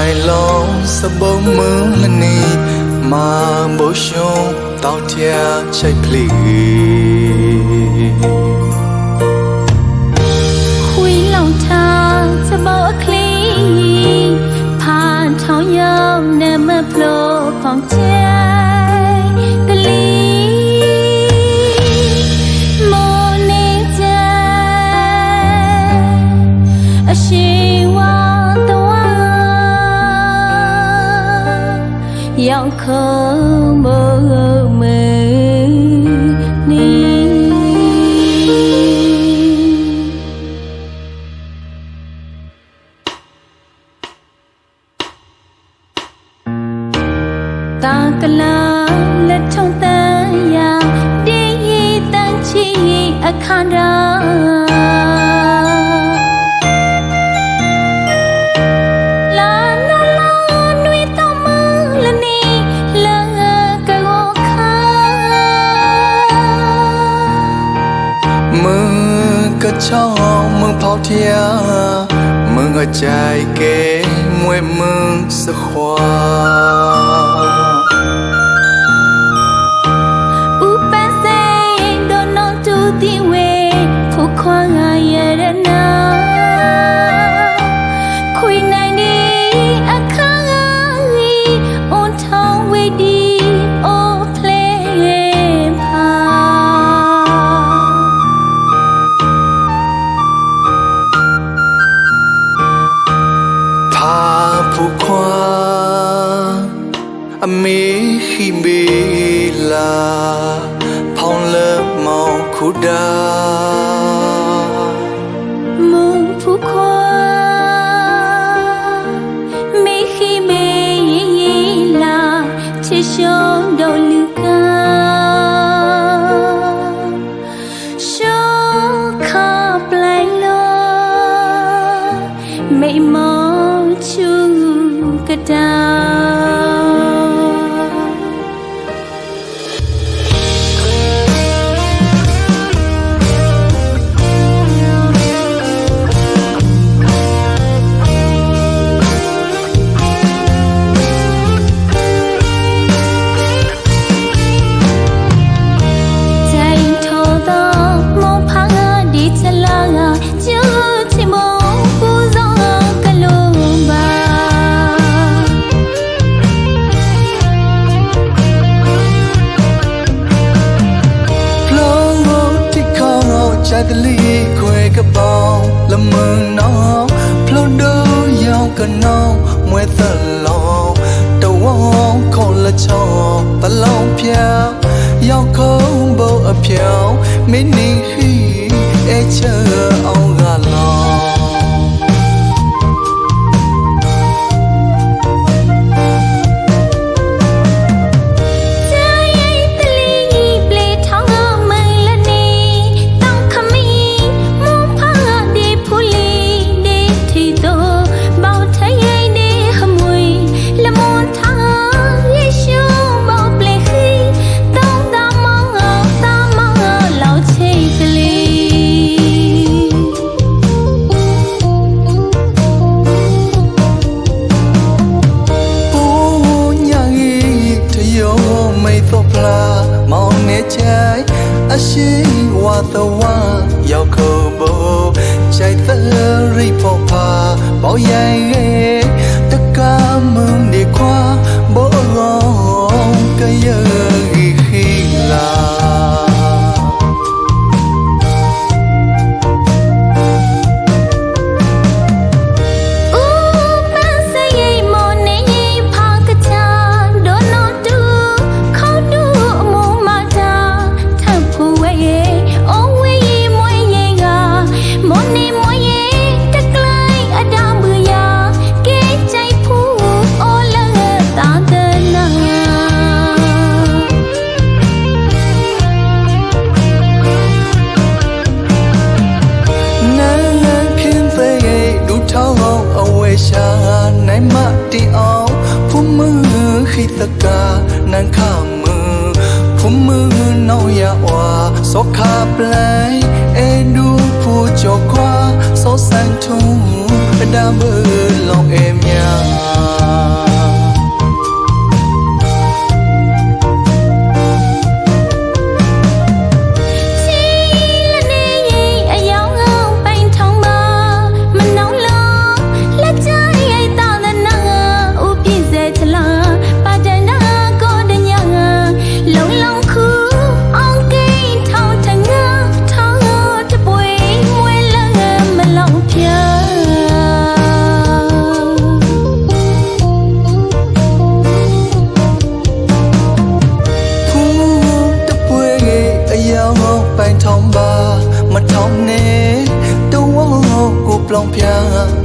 တိုင်လုံးစပုံမလနီမာဘိုရှုံတောက်တျာချိတ်ဖလီခွေလောင်ထားစဘောအခလီဖန်ထောင်းယောင်းနဲ့မဖလိုဖောင်ချဲကလီမောနေချဲအရှိ 可无？ เทียมึงก็ใจเก๋มวยมึงสะควาဒီဝေခုခွာရရတဲ့နာ ကလေးခွဲကပေါင်းလမန်နော်ဖလို့တော့ရောက်ကနောင်းမွဲသလောင်းတဝေါခေါ်လချောပလောင်ပြောင်းရောက်ခုံးဘုံအပြောင်းမင်းနေဟီအချေအောင်ကလောင်း yeah. number. ထောင်ပါမထောင်နဲ့တဝမဟုတ်ကိုပလောင်ပြာ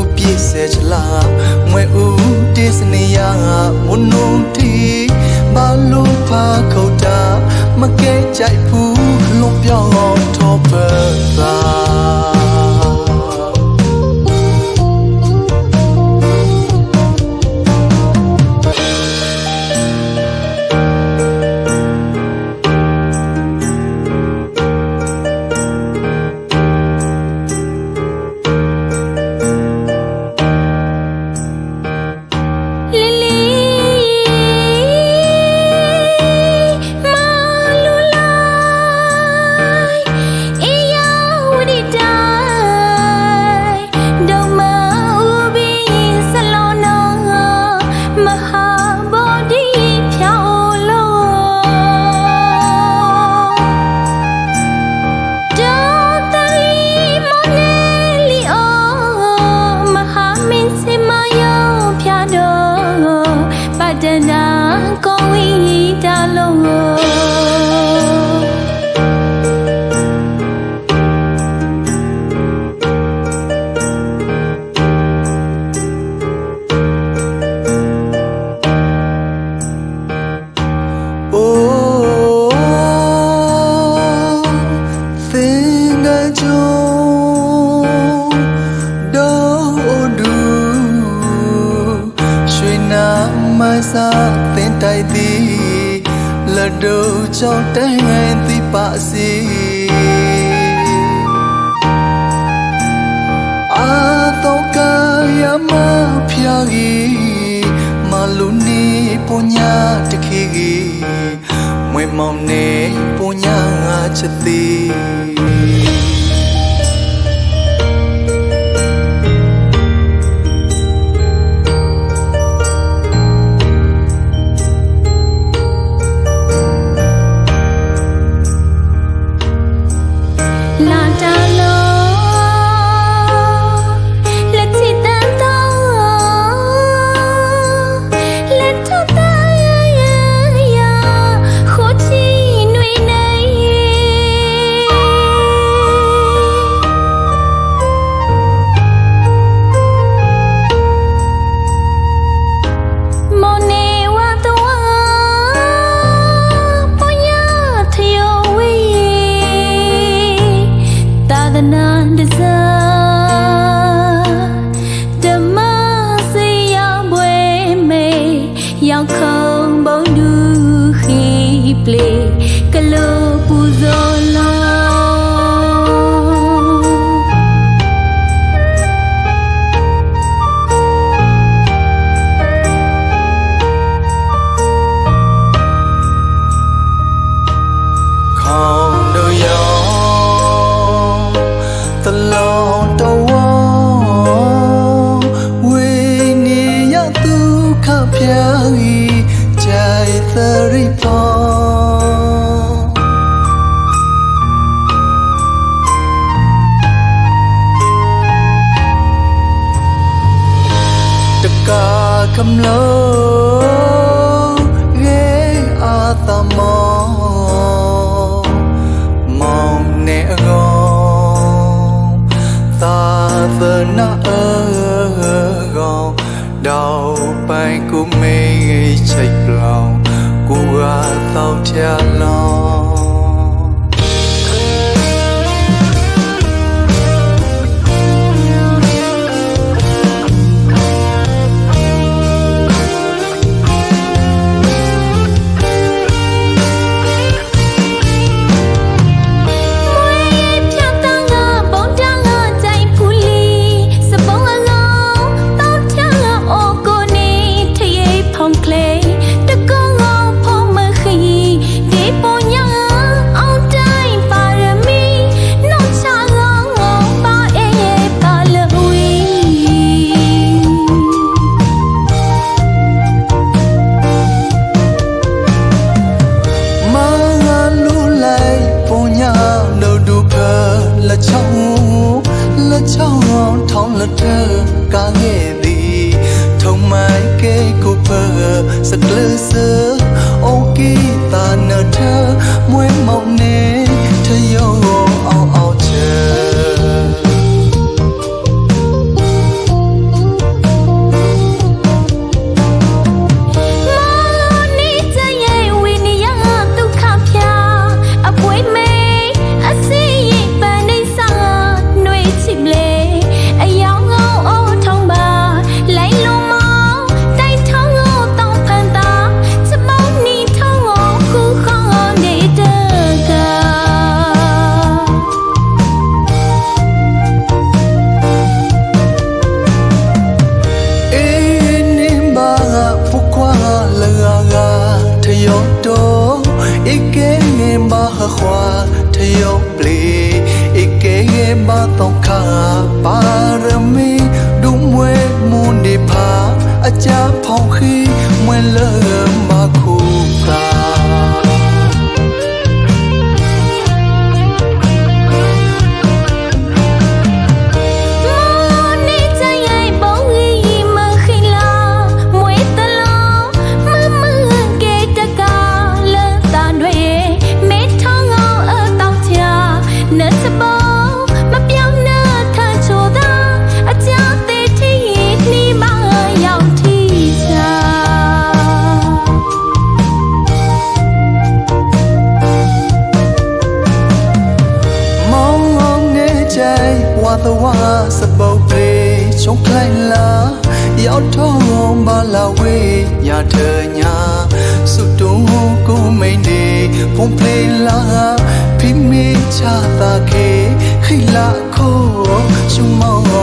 ဥပြည့်စေချလာမွေဦးတေစနေရမွနုံတီဘာလို့ဖာခေါတာမကဲကြိုက်ဘူးလွန်ပြောင်းထောပသာ ဤမလူနီပုညာတခေကြီးမွေမောင်နေပုညာငါချက်သည် the ဝစပုတ်ပြေချုံခိုင်လာရောက်ထုံးပါလာဝေးညာထညာစွတ်တုံးကိုမိန်ဒီဖုန်ပြေလာဖိမေချတာခေခိလာခိုးချုံမော